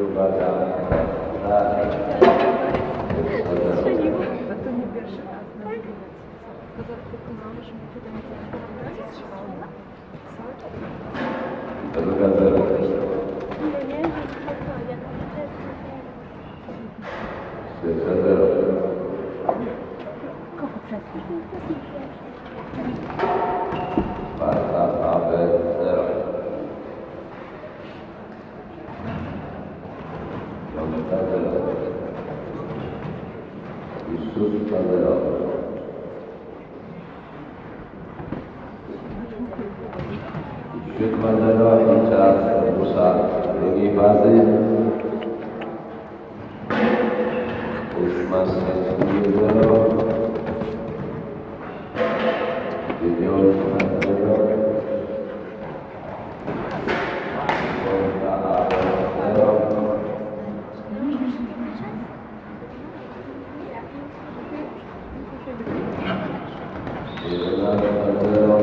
Uwaga. Tak. To nie pierwszy raz na że my tutaj na tej strzelały. Druga zero. Nie, nie. Trzecia zero. Kogo przesłuchaj? Szósta zero. I siódma zero i czas rusza drugiej fazy. Ósma szczęśliwie zero. Dziewiąta zero. ありがとう。